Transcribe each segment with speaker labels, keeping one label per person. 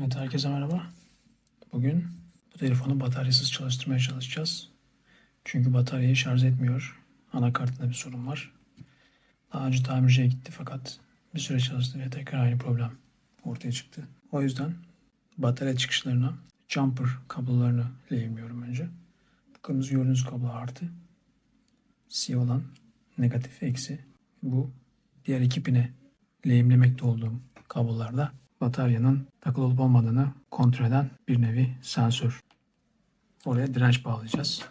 Speaker 1: Evet herkese merhaba. Bugün bu telefonu bataryasız çalıştırmaya çalışacağız. Çünkü bataryayı şarj etmiyor. Anakartında bir sorun var. Daha önce tamirciye gitti fakat bir süre çalıştı ve tekrar aynı problem ortaya çıktı. O yüzden batarya çıkışlarına jumper kablolarını lehimliyorum önce. Bu kırmızı gördüğünüz kablo artı. siyah olan negatif eksi. Bu diğer iki pine lehimlemekte olduğum kablolarda bataryanın takılı olup olmadığını kontrol eden bir nevi sensör. Oraya direnç bağlayacağız.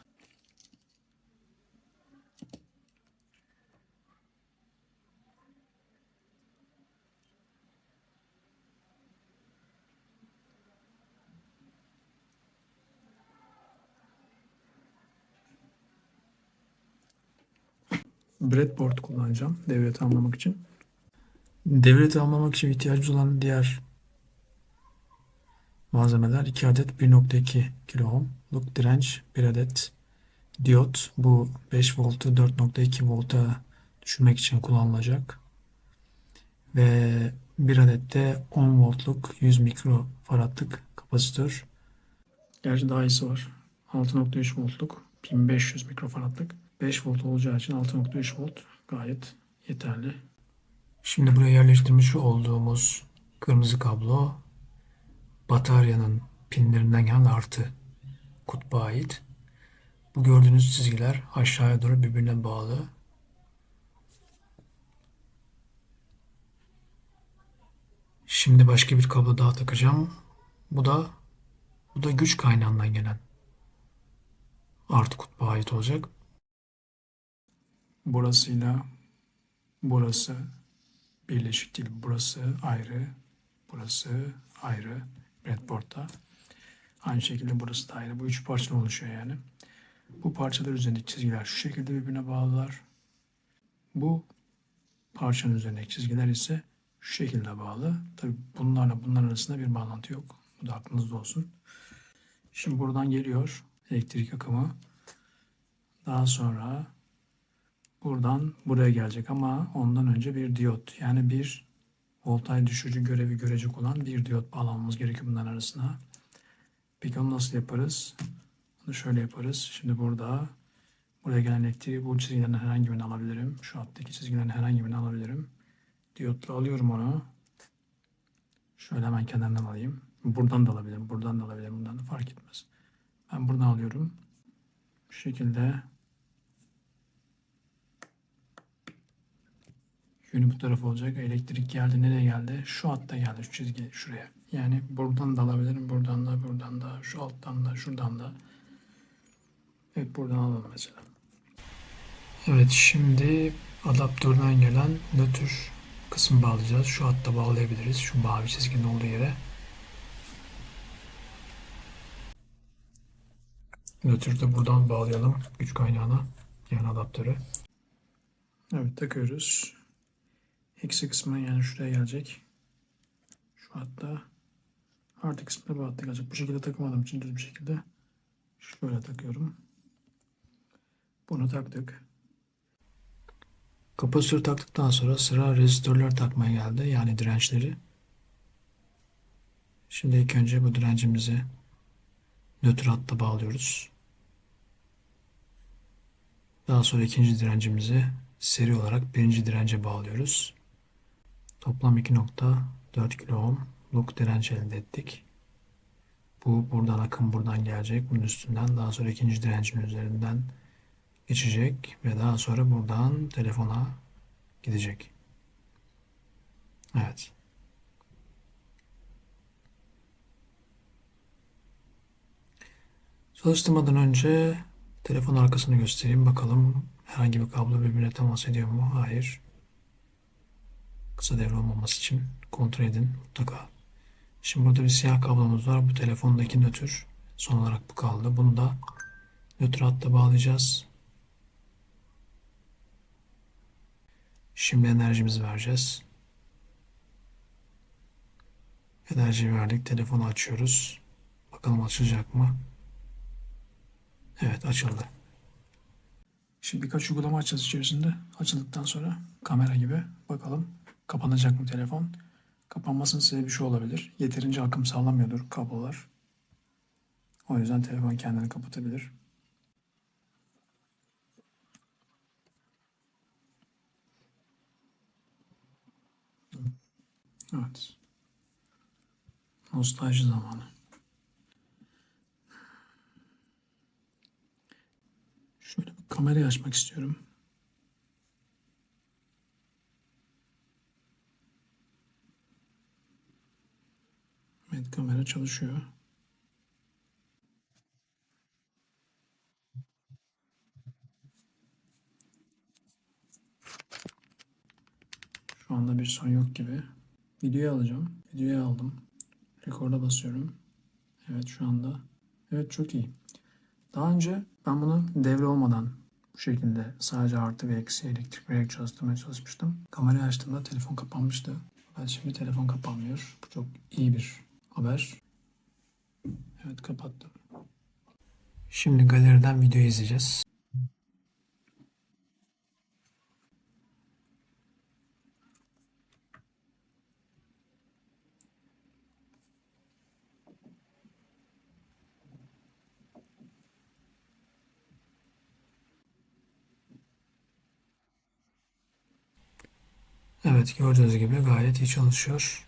Speaker 1: Breadboard kullanacağım devre tamamlamak için. Devre tamamlamak için ihtiyacımız olan diğer malzemeler 2 adet 1.2 kilo ohmluk direnç, 1 adet diyot. Bu 5 voltu 4.2 volta düşürmek için kullanılacak. Ve bir adet de 10 voltluk 100 mikrofaradlık kapasitör. Gerçi daha iyisi var. 6.3 voltluk 1500 mikrofaradlık. 5 volt olacağı için 6.3 volt gayet yeterli. Şimdi buraya yerleştirmiş olduğumuz kırmızı kablo bataryanın pinlerinden gelen artı kutba ait. Bu gördüğünüz çizgiler aşağıya doğru birbirine bağlı. Şimdi başka bir kablo daha takacağım. Bu da bu da güç kaynağından gelen artı kutba ait olacak. Burasıyla burası birleşik değil. Burası ayrı, burası ayrı breadboard'da. Aynı şekilde burası da ayrı. Bu üç parçadan oluşuyor yani. Bu parçalar üzerindeki çizgiler şu şekilde birbirine bağlılar. Bu parçanın üzerindeki çizgiler ise şu şekilde bağlı. Tabi bunlarla bunların arasında bir bağlantı yok. Bu da aklınızda olsun. Şimdi buradan geliyor elektrik akımı. Daha sonra buradan buraya gelecek ama ondan önce bir diyot yani bir voltaj düşürücü görevi görecek olan bir diyot bağlamamız gerekiyor bunların arasına. Peki onu nasıl yaparız? Bunu şöyle yaparız. Şimdi burada buraya gelen elektriği bu çizgilerin herhangi birini alabilirim. Şu alttaki çizgilerin herhangi birini alabilirim. Diyotla alıyorum onu. Şöyle hemen kenarından alayım. Buradan da alabilirim. Buradan da alabilirim. Buradan da fark etmez. Ben buradan alıyorum. Bu şekilde yönü bu taraf olacak. Elektrik geldi. Nereye geldi? Şu hatta geldi. Şu çizgi şuraya. Yani buradan da alabilirim. Buradan da, buradan da, şu alttan da, şuradan da. Evet buradan alalım mesela. Evet şimdi adaptörden gelen nötr kısmı bağlayacağız. Şu hatta bağlayabiliriz. Şu mavi çizginin olduğu yere. Nötrü de buradan bağlayalım güç kaynağına. Yani adaptörü. Evet takıyoruz. Eksi kısmı yani şuraya gelecek. Şu hatta artı kısmı da bu hatta gelecek. Bu şekilde takmadığım için düz bir şekilde şöyle takıyorum. Bunu taktık. Kapasitör taktıktan sonra sıra rezistörler takmaya geldi. Yani dirençleri. Şimdi ilk önce bu direncimizi nötr hatta bağlıyoruz. Daha sonra ikinci direncimizi seri olarak birinci dirence bağlıyoruz. Toplam 2.4 kilo ohmluk direnç elde ettik. Bu buradan akım buradan gelecek. Bunun üstünden daha sonra ikinci direncin üzerinden geçecek ve daha sonra buradan telefona gidecek. Evet. Çalıştırmadan önce telefon arkasını göstereyim. Bakalım herhangi bir kablo birbirine temas ediyor mu? Hayır. Kısa devre olmaması için kontrol edin mutlaka. Şimdi burada bir siyah kablomuz var. Bu telefondaki nötr. Son olarak bu kaldı. Bunu da nötr hatta bağlayacağız. Şimdi enerjimizi vereceğiz. Enerji verdik. Telefonu açıyoruz. Bakalım açılacak mı? Evet açıldı. Şimdi birkaç uygulama açacağız içerisinde. Açıldıktan sonra kamera gibi bakalım kapanacak mı telefon. Kapanmasının sebebi şu olabilir. Yeterince akım sağlamıyordur kablolar. O yüzden telefon kendini kapatabilir. Evet. Nostalji zamanı. Şöyle bir kamerayı açmak istiyorum. Evet kamera çalışıyor. Şu anda bir son yok gibi. Videoyu alacağım. Videoyu aldım. Rekorda basıyorum. Evet şu anda. Evet çok iyi. Daha önce ben bunu devre olmadan bu şekilde sadece artı ve eksi elektrik vererek çalıştırmaya çalışmıştım. Kamerayı açtığımda telefon kapanmıştı. Ben şimdi telefon kapanmıyor. Bu çok iyi bir haber. Evet kapattım. Şimdi galeriden video izleyeceğiz. Evet gördüğünüz gibi gayet iyi çalışıyor.